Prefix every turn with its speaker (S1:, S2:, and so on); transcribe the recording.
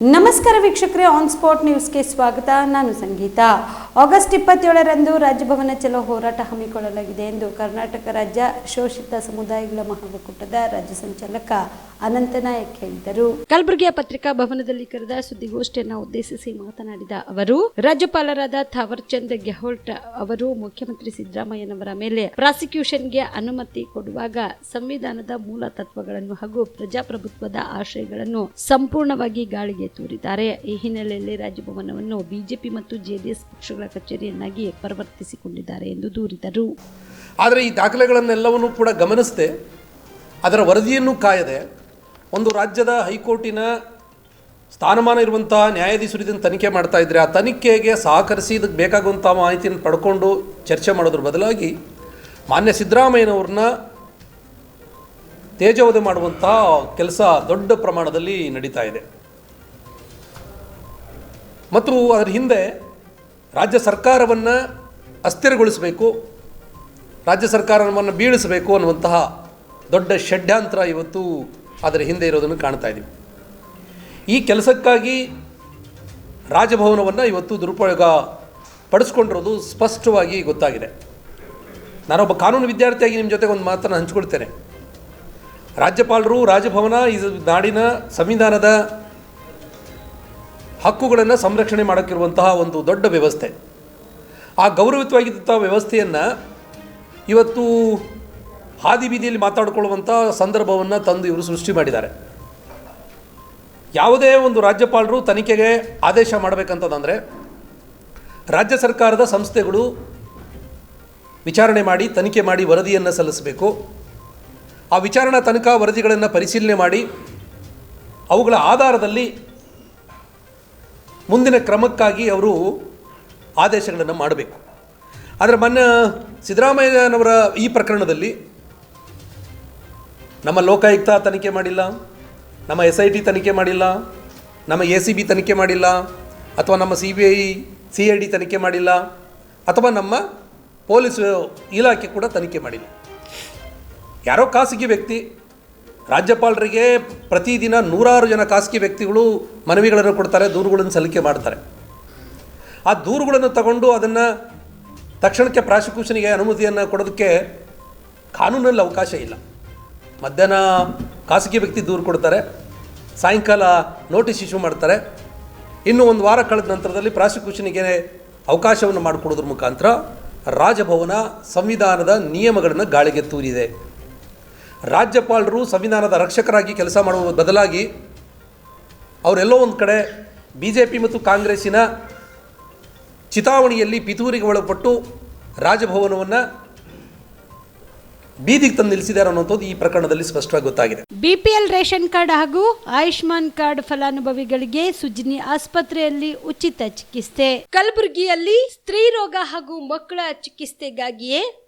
S1: ನಮಸ್ಕಾರ ವೀಕ್ಷಕರೇ on spot ನ್ಯೂಸ್ಗೆ ಸ್ವಾಗತ ನಾನು ಸಂಗೀತ ಆಗಸ್ಟ್ ಇಪ್ಪತ್ತೇಳರಂದು ರಾಜ್ಯಭವನ ಚಲೋ ಹೋರಾಟ ಹಮ್ಮಿಕೊಳ್ಳಲಾಗಿದೆ ಎಂದು ಕರ್ನಾಟಕ ರಾಜ್ಯ ಶೋಷಿತ ಸಮುದಾಯಗಳ ಮಹಾಕೂಟದ ರಾಜ್ಯ ಸಂಚಾಲಕ ಅನಂತ ನಾಯಕ್ ಹೇಳಿದರು. ಕಲಬುರಗಿಯ ಪತ್ರಿಕಾ ಭವನದಲ್ಲಿ ಕರೆದ ಸುದ್ದಿಗೋಷ್ಠಿಯನ್ನು ಉದ್ದೇಶಿಸಿ ಮಾತನಾಡಿದ ಅವರು, ರಾಜ್ಯಪಾಲರಾದ ಥಾವರ್ ಚಂದ್ ಗೆಹ್ಲೋಟ್ ಅವರು ಮುಖ್ಯಮಂತ್ರಿ ಸಿದ್ದರಾಮಯ್ಯನವರ ಮೇಲೆ ಪ್ರಾಸಿಕ್ಯೂಷನ್ಗೆ ಅನುಮತಿ ಕೊಡುವಾಗ ಸಂವಿಧಾನದ ಮೂಲ ತತ್ವಗಳನ್ನು ಹಾಗೂ ಪ್ರಜಾಪ್ರಭುತ್ವದ ಆಶಯಗಳನ್ನು ಸಂಪೂರ್ಣವಾಗಿ ಗಾಳಿಗೆ ತೂರಿದ್ದಾರೆ. ಈ ಹಿನ್ನೆಲೆಯಲ್ಲಿ ರಾಜ್ಯಭವನವನ್ನು ಬಿಜೆಪಿ ಮತ್ತು ಜೆಡಿಎಸ್ ಪಕ್ಷಗಳ ಕಚೇರಿಯನ್ನಾಗಿ ಪರಿವರ್ತಿಸಿಕೊಂಡಿದ್ದಾರೆ ಎಂದು ದೂರಿದರು.
S2: ಆದರೆ ಈ ದಾಖಲೆಗಳನ್ನೆಲ್ಲವನ್ನು ಕೂಡ ಗಮನಿಸದೆ, ಅದರ ವರದಿಯನ್ನು ಕಾಯದೆ ಒಂದು ರಾಜ್ಯದ ಹೈಕೋರ್ಟಿನ ಸ್ಥಾನಮಾನ ಇರುವಂತಹ ನ್ಯಾಯಾಧೀಶರು ಇದನ್ನು ತನಿಖೆ ಮಾಡ್ತಾ ಇದ್ದರೆ ಆ ತನಿಖೆಗೆ ಸಹಕರಿಸಿ ಇದಕ್ಕೆ ಬೇಕಾಗುವಂಥ ಮಾಹಿತಿಯನ್ನು ಪಡ್ಕೊಂಡು ಚರ್ಚೆ ಮಾಡೋದ್ರ ಬದಲಾಗಿ ಮಾನ್ಯ ಸಿದ್ದರಾಮಯ್ಯನವ್ರನ್ನ ತೇಜವಧೆ ಮಾಡುವಂಥ ಕೆಲಸ ದೊಡ್ಡ ಪ್ರಮಾಣದಲ್ಲಿ ನಡೀತಾ ಇದೆ. ಮತ್ತು ಅದರ ಹಿಂದೆ ರಾಜ್ಯ ಸರ್ಕಾರವನ್ನು ಅಸ್ಥಿರಗೊಳಿಸಬೇಕು, ರಾಜ್ಯ ಸರ್ಕಾರವನ್ನು ಬೀಳಿಸಬೇಕು ಅನ್ನುವಂತಹ ದೊಡ್ಡ ಷಡ್ಯಂತ್ರ ಇವತ್ತು ಅದರ ಹಿಂದೆ ಇರೋದನ್ನು ಕಾಣ್ತಾ ಇದ್ದೀವಿ ಈ ಕೆಲಸಕ್ಕಾಗಿ ರಾಜಭವನವನ್ನು ಇವತ್ತು ದುರುಪಯೋಗ ಪಡಿಸ್ಕೊಂಡಿರೋದು ಸ್ಪಷ್ಟವಾಗಿ ಗೊತ್ತಾಗಿದೆ. ನಾನೊಬ್ಬ ಕಾನೂನು ವಿದ್ಯಾರ್ಥಿಯಾಗಿ ನಿಮ್ಮ ಜೊತೆಗೆ ಒಂದು ಮಾತನ್ನು ಹಂಚ್ಕೊಳ್ತೇನೆ. ರಾಜ್ಯಪಾಲರು ರಾಜಭವನ ಇದು ನಾಡಿನ ಸಂವಿಧಾನದ ಹಕ್ಕುಗಳನ್ನು ಸಂರಕ್ಷಣೆ ಮಾಡೋಕ್ಕಿರುವಂತಹ ಒಂದು ದೊಡ್ಡ ವ್ಯವಸ್ಥೆ. ಆ ಗೌರವಿತವಾಗಿದ್ದಂಥ ವ್ಯವಸ್ಥೆಯನ್ನು ಇವತ್ತು ಹಾದಿ ಬೀದಿಯಲ್ಲಿ ಮಾತಾಡಿಕೊಳ್ಳುವಂಥ ಸಂದರ್ಭವನ್ನು ತಂದು ಇವರು ಸೃಷ್ಟಿ ಮಾಡಿದ್ದಾರೆ. ಯಾವುದೇ ಒಂದು ರಾಜ್ಯಪಾಲರು ತನಿಖೆಗೆ ಆದೇಶ ಮಾಡಬೇಕಂತಂದರೆ ರಾಜ್ಯ ಸರ್ಕಾರದ ಸಂಸ್ಥೆಗಳು ವಿಚಾರಣೆ ಮಾಡಿ, ತನಿಖೆ ಮಾಡಿ ವರದಿಯನ್ನು ಸಲ್ಲಿಸಬೇಕು. ಆ ವಿಚಾರಣಾ ತನಕ ವರದಿಗಳನ್ನು ಪರಿಶೀಲನೆ ಮಾಡಿ, ಅವುಗಳ ಆಧಾರದಲ್ಲಿ ಮುಂದಿನ ಕ್ರಮಕ್ಕಾಗಿ ಅವರು ಆದೇಶಗಳನ್ನು ಮಾಡಬೇಕು. ಆದರೆ ಮೊನ್ನೆ ಸಿದ್ದರಾಮಯ್ಯನವರ ಈ ಪ್ರಕರಣದಲ್ಲಿ ನಮ್ಮ ಲೋಕಾಯುಕ್ತ ತನಿಖೆ ಮಾಡಿಲ್ಲ, ನಮ್ಮ ಎಸ್ ಐ ಟಿ ತನಿಖೆ ಮಾಡಿಲ್ಲ, ನಮ್ಮ ಎ ಸಿ ಬಿ ತನಿಖೆ ಮಾಡಿಲ್ಲ, ಅಥವಾ ನಮ್ಮ C B I C I D ತನಿಖೆ ಮಾಡಿಲ್ಲ, ಅಥವಾ ನಮ್ಮ ಪೊಲೀಸ್ ಇಲಾಖೆ ಕೂಡ ತನಿಖೆ ಮಾಡಿಲ್ಲ. ಯಾರೋ ಖಾಸಗಿ ವ್ಯಕ್ತಿ ರಾಜ್ಯಪಾಲರಿಗೆ ಪ್ರತಿದಿನ ನೂರಾರು ಜನ ಖಾಸಗಿ ವ್ಯಕ್ತಿಗಳು ಮನವಿಗಳನ್ನು ಕೊಡ್ತಾರೆ, ದೂರುಗಳನ್ನು ಸಲ್ಲಿಕೆ ಮಾಡ್ತಾರೆ. ಆ ದೂರುಗಳನ್ನು ತಗೊಂಡು ಅದನ್ನು ತಕ್ಷಣಕ್ಕೆ ಪ್ರಾಸಿಕ್ಯೂಷನ್ಗೆ ಅನುಮತಿಯನ್ನು ಕೊಡೋದಕ್ಕೆ ಕಾನೂನಲ್ಲಿ ಅವಕಾಶ ಇಲ್ಲ. ಮಧ್ಯಾಹ್ನ ಖಾಸಗಿ ವ್ಯಕ್ತಿ ದೂರು ಕೊಡ್ತಾರೆ, ಸಾಯಂಕಾಲ ನೋಟಿಸ್ ಇಶ್ಯೂ ಮಾಡ್ತಾರೆ. ಇನ್ನು ಒಂದು ವಾರ ಕಳೆದ ನಂತರದಲ್ಲಿ ಪ್ರಾಸಿಕ್ಯೂಷನ್ಗೆ ಅವಕಾಶವನ್ನು ಮಾಡಿಕೊಡೋದ್ರ ಮುಖಾಂತರ ರಾಜಭವನ ಸಂವಿಧಾನದ ನಿಯಮಗಳನ್ನು ಗಾಳಿಗೆ ತೂರಿದೆ. ರಾಜ್ಯಪಾಲರು ಸಂವಿಧಾನದ ರಕ್ಷಕರಾಗಿ ಕೆಲಸ ಮಾಡುವ ಬದಲಾಗಿ ಅವರೆಲ್ಲೋ ಒಂದು ಕಡೆ ಬಿ ಜೆ ಪಿ ಮತ್ತು ಕಾಂಗ್ರೆಸ್ಸಿನ ಚಿತಾವಣಿಯಲ್ಲಿ ಪಿತೂರಿಗೆ ಒಳಪಟ್ಟು ರಾಜಭವನವನ್ನು ಬೀದಿಗೆ ತಂದು ನಿಲ್ಲಿಸಿದ್ದಾರೆ ಈ ಪ್ರಕರಣದಲ್ಲಿ ಸ್ಪಷ್ಟವಾಗಿ ಗೊತ್ತಾಗಿದೆ.
S1: ಬಿಪಿಎಲ್ ರೇಷನ್ ಕಾರ್ಡ್ ಹಾಗೂ ಆಯುಷ್ಮಾನ್ ಕಾರ್ಡ್ ಫಲಾನುಭವಿಗಳಿಗೆ ಸುಜಿನಿ ಆಸ್ಪತ್ರೆಯಲ್ಲಿ ಉಚಿತ ಚಿಕಿತ್ಸೆ. ಕಲಬುರಗಿಯಲ್ಲಿ ಸ್ತ್ರೀ ರೋಗ ಹಾಗೂ ಮಕ್ಕಳ ಚಿಕಿತ್ಸೆಗಾಗಿಯೇ